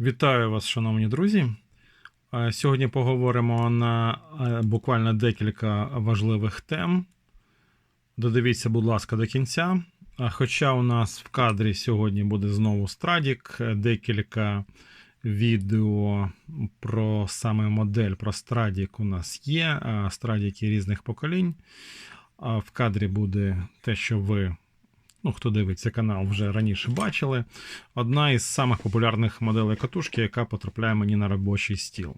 Вітаю вас, шановні друзі. Е, Сьогодні поговоримо на е, буквально декілька важливих тем. Додивіться, будь ласка, до кінця. Хоча у нас в кадрі сьогодні буде знову Страдік, е, декілька відео про саме модель про Страдік у нас є. а Страдіки різних поколінь. В кадрі буде те, що ви ну, хто дивиться канал, вже раніше бачили. Одна із самих популярних моделей катушки, яка потрапляє мені на робочий стіл.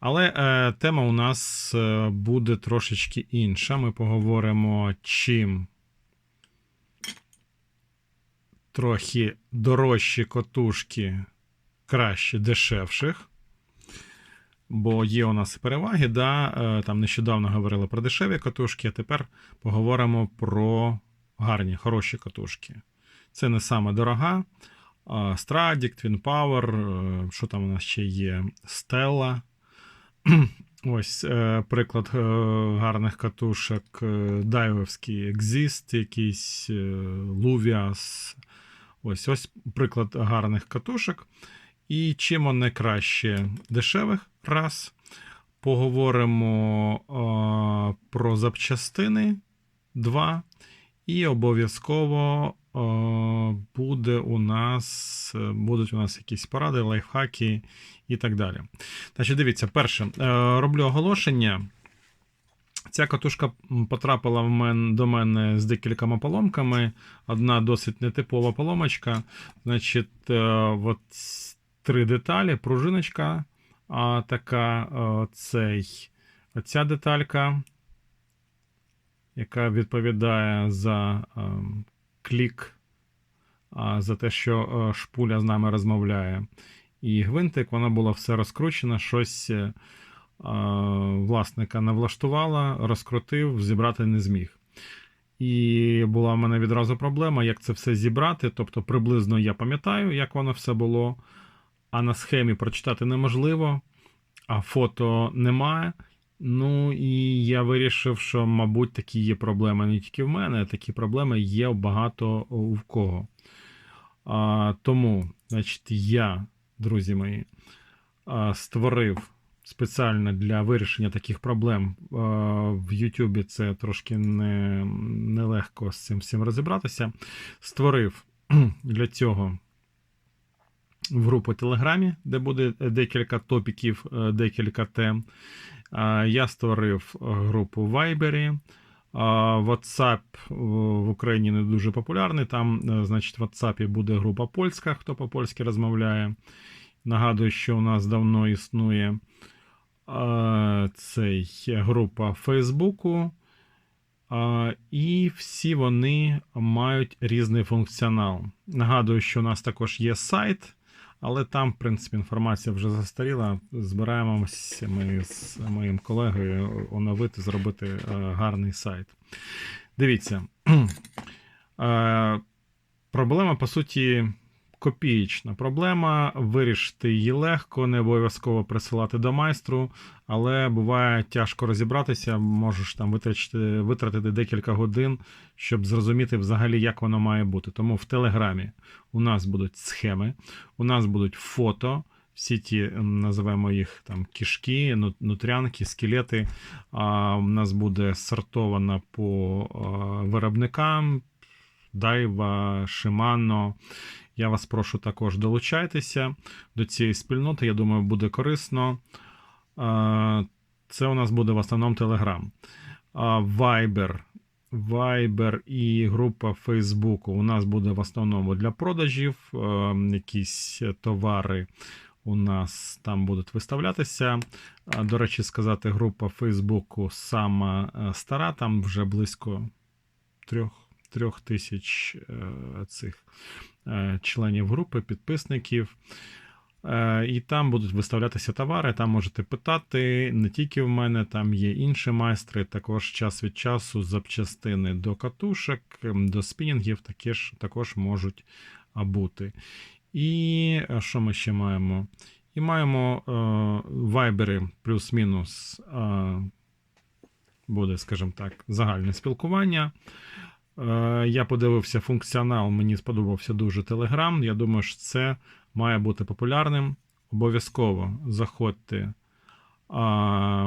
Але е, тема у нас е, буде трошечки інша. Ми поговоримо, чим трохи дорожчі катушки краще дешевших. Бо є у нас переваги, да, е, там нещодавно говорили про дешеві катушки, а тепер поговоримо про гарні, хороші катушки. Це не саме дорога. Stradic, Twin Power, е, що там у нас ще є? Stella. Ось е, приклад е, гарних катушок. Дайвовський Exist, якийсь Luvias. Ось ось приклад гарних катушок. І чим вони краще дешевих раз. Поговоримо про запчастини. Два. І обов'язково е, буде у нас, е, будуть у нас якісь поради, лайфхаки і так далі. Значить, дивіться, перше, е, роблю оголошення. Ця катушка потрапила в мен, до мене з декількома поломками. Одна досить нетипова поломочка. Значить, от три деталі, пружиночка, а така цей, оця деталька яка відповідає за е, клік, за те, що е, шпуля з нами розмовляє. І гвинтик, вона була все розкручена, щось е, власника не влаштувала, розкрутив, зібрати не зміг. І була в мене відразу проблема, як це все зібрати. Тобто, приблизно я пам'ятаю, як воно все було, а на схемі прочитати неможливо, а фото немає. Ну і я вирішив, що, мабуть, такі є проблеми не тільки в мене, а такі проблеми є багато у кого. А, Тому, значить, я, друзі мої, створив спеціально для вирішення таких проблем в Ютубі це трошки не, нелегко з цим всім розібратися. Створив для цього. В групу Телеграмі, де буде декілька топіків, е, декілька тем. Я створив е, групу в Viber. WhatsApp в Україні не дуже популярний. Там, е, значить, в WhatsApp буде група польська, хто по-польськи розмовляє. Нагадую, що у нас давно існує цей група Фейсбуку. І всі вони мають різний функціонал. Нагадую, що у нас також є сайт. Але там, в принципі, інформація вже застаріла. Збираємося ми з моїм колегою оновити, зробити е, гарний сайт. Дивіться. Е, проблема, по суті, копієчна проблема. Вирішити її легко, не обов'язково присилати до майстру, але буває тяжко розібратися, можеш там витратити, витратити декілька годин, щоб зрозуміти взагалі, як воно має бути. Тому в Телеграмі у нас будуть схеми, у нас будуть фото. Всі ті називаємо їх там кішки, нутрянки, скелети. А, У нас буде сортовано по виробникам. Дайва, Шимано я вас прошу також долучайтеся до цієї спільноти. Я думаю, буде корисно. Це у нас буде в основному Telegram. Viber. Viber і група Фейсбуку у нас буде в основному для продажів. Якісь товари у нас там будуть виставлятися. До речі, сказати, група Фейсбуку сама е, стара, там вже близько трьох трьох тисяч е, цих членів групи, підписників. Е, і там будуть виставлятися товари, там можете питати не тільки в мене, там є інші майстри, також час від часу запчастини до катушок, до спінінгів також, також можуть бути. І що ми ще маємо? І маємо е, вайбери плюс-мінус, е, буде, скажімо так, загальне спілкування. Е, я подивився функціонал, мені сподобався дуже Telegram. Я думаю, що це має бути популярним. Обов'язково заходьте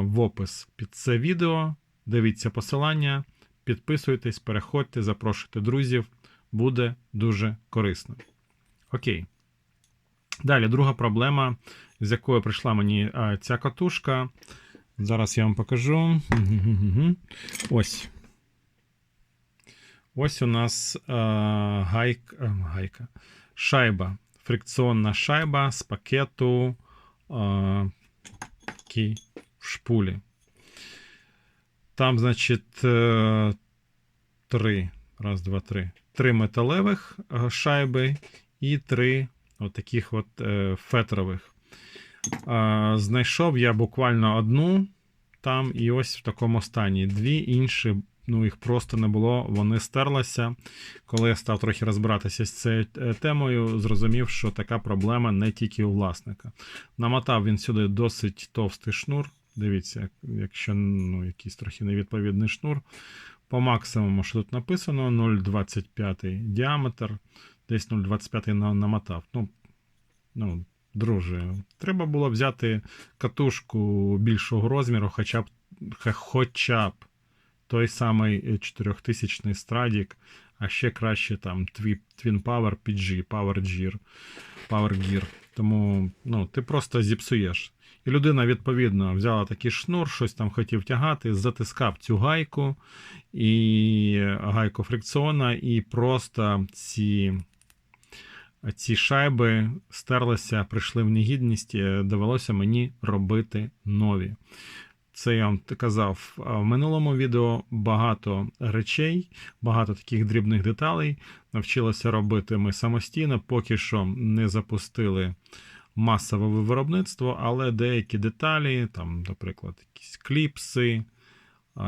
в опис під це відео, дивіться посилання, підписуйтесь, переходьте, запрошуйте друзів. Буде дуже корисно. Окей. Далі, друга проблема, з якою прийшла мені ця катушка. Зараз я вам покажу. Ось. Ось у нас а, гайк, а, гайка. Шайба. Фрикціонна шайба з пакету такий в шпулі. Там, значить, е, три. Раз, два, три. Три металевих е, шайби і три от е, фетрових. Е, Знайшов я буквально одну там, і ось в такому стані. Дві інші, ну їх просто не було, вони стерлися. Коли я став трохи розбиратися з цією е, темою, зрозумів, що така проблема не тільки у власника. Намотав він сюди досить товстий шнур. Дивіться, якщо ну, якийсь трохи невідповідний шнур. По максимуму, що тут написано, 0,25 діаметр, десь 0,25 намотав. Ну, ну, друже, треба було взяти катушку більшого розміру, хоча б, хоча б той самий 4000 Страдік, а ще краще там Twin Power PG, Power Gear, Power Gear. Тому ну, ти просто зіпсуєш. І людина, відповідно, взяла такий шнур, щось там хотів тягати, затискав цю гайку і гайку фрикціона, і просто ці, ці шайби стерлися, прийшли в негідність, довелося мені робити нові. Це я вам казав в минулому відео багато речей, багато таких дрібних деталей. Навчилися робити ми самостійно, поки що не запустили масове виробництво, але деякі деталі, там, наприклад, якісь кліпси,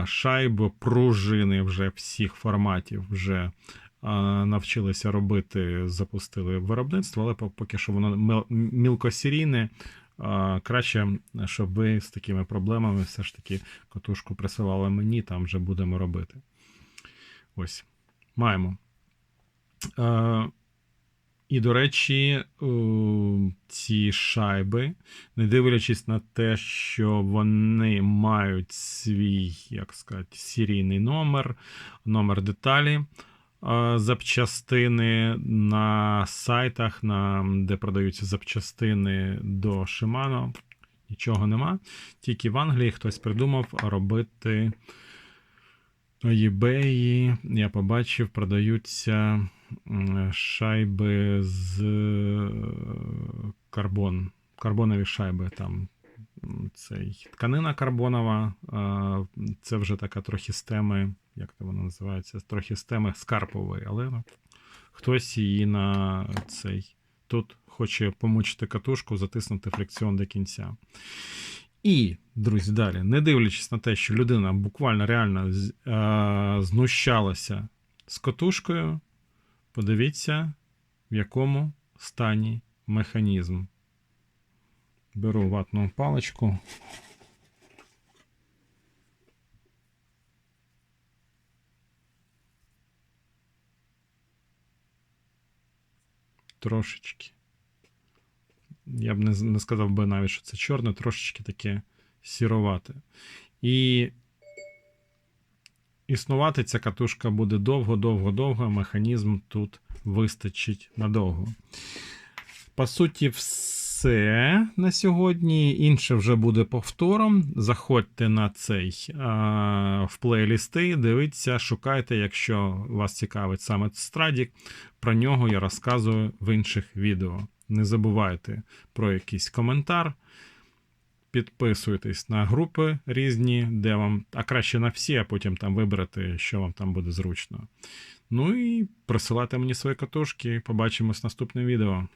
шайби, пружини вже всіх форматів вже навчилися робити, запустили виробництво, але поки що воно мілкосерійне. Краще, щоб ви з такими проблемами все ж таки катушку присилали мені, там вже будемо робити. Ось. Маємо. І, до речі, ці шайби, не дивлячись на те, що вони мають свій, як сказати, серійний номер, номер деталі, запчастини на сайтах, на, де продаються запчастини до Shimano, нічого нема. Тільки в Англії хтось придумав робити eBay, я побачив, продаються шайби з е, карбон. Карбонові шайби там. Цей тканина карбонова, це вже така трохи з як то вона називається, трохи з скарпової, але ну, хтось її на цей тут хоче помучити катушку, затиснути фрикціон до кінця. І, друзі, далі, не дивлячись на те, що людина буквально реально знущалася з катушкою, подивіться, в якому стані механізм. Беру ватну паличку. Трошечки. Я б не, не сказав би навіть, що це чорне, трошечки таке сіровате. І існувати ця катушка буде довго-довго-довго, механізм тут вистачить надовго. По суті, все на сьогодні. Інше вже буде повтором. Заходьте на цей а, в плейлісти, дивіться, шукайте, якщо вас цікавить саме Страдік. Про нього я розказую в інших відео. Не забувайте про якийсь коментар. Підписуйтесь на групи різні, де вам, а краще на всі, а потім там вибрати, що вам там буде зручно. Ну і присилайте мені свої катушки. Побачимось в наступному відео.